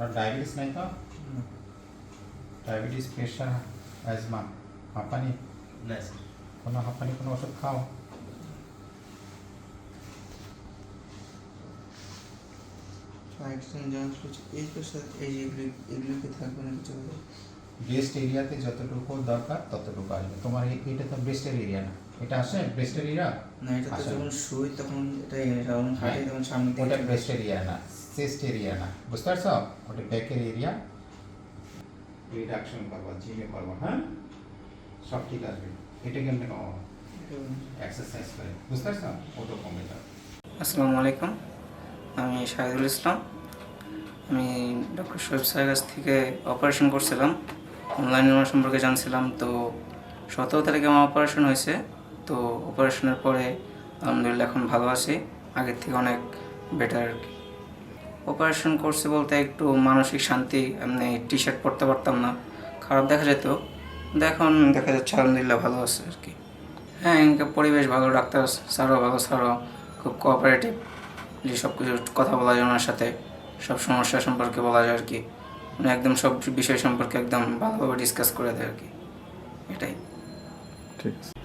আর diabetes নাই তো diabetes pressure asthma হাঁপানি না স্যার কোনো হাঁপানি কোনো ওষুধ খাও একজন জানার এই পেশা এই যেগুলি এগুলোকে থাকবে না কিছু হবে ব্রেস্ট এরিয়াতে যতটুকু দরকার ততটুকু আসবে। তোমার এটা তো ব্রেস্টের এরিয়া না। এটা আসে? ব্রেস্টের এরিয়া না এটা তো যখন শুই তখন এটা যখন হাঁটি তখন সামনে ওটা ব্রেস্ট এরিয়া না। চেস্ট এরিয়া না। বুঝতে পারছ? ওটা ব্যাকের এরিয়া রিডাকশন করব জিমে করব হ্যাঁ? সব ঠিক আসবে। এটা কেমনে কমাবো? এক্সারসাইজ করে। বুঝতে পারছ? ওটা কমে যাবে। আসসালামু আলাইকুম। আমি শাহিদুল ইসলাম। আমি ডক্টর শোয়েব স্যারের কাছ থেকে অপারেশন করছিলাম। অনলাইন আমার সম্পর্কে জানছিলাম, তো সতেরো তারিখে আমার অপারেশন হয়েছে, তো অপারেশনের পরে আলহামদুলিল্লাহ এখন ভালো আছি। আগের থেকে অনেক বেটার আর কি। অপারেশন করছে বলতে একটু মানসিক শান্তি, এমনি টি শার্ট পরতে পারতাম না, খারাপ দেখা যেত। এখন দেখা যাচ্ছে আলহামদুলিল্লাহ ভালো আছে আর কি। হ্যাঁ এখানকার পরিবেশ ভালো, ডাক্তার স্যারও ভালো, স্যারও খুব কোঅপারেটিভ যে সব কিছু কথা বলা যায় ওনার সাথে সব সমস্যা সম্পর্কে বলা যায় আর কি। উনি একদম সব বিষয় সম্পর্কে একদম ভালোভাবে ডিসকাস করে দেয় আর কি। এটাই। ঠিক আছে।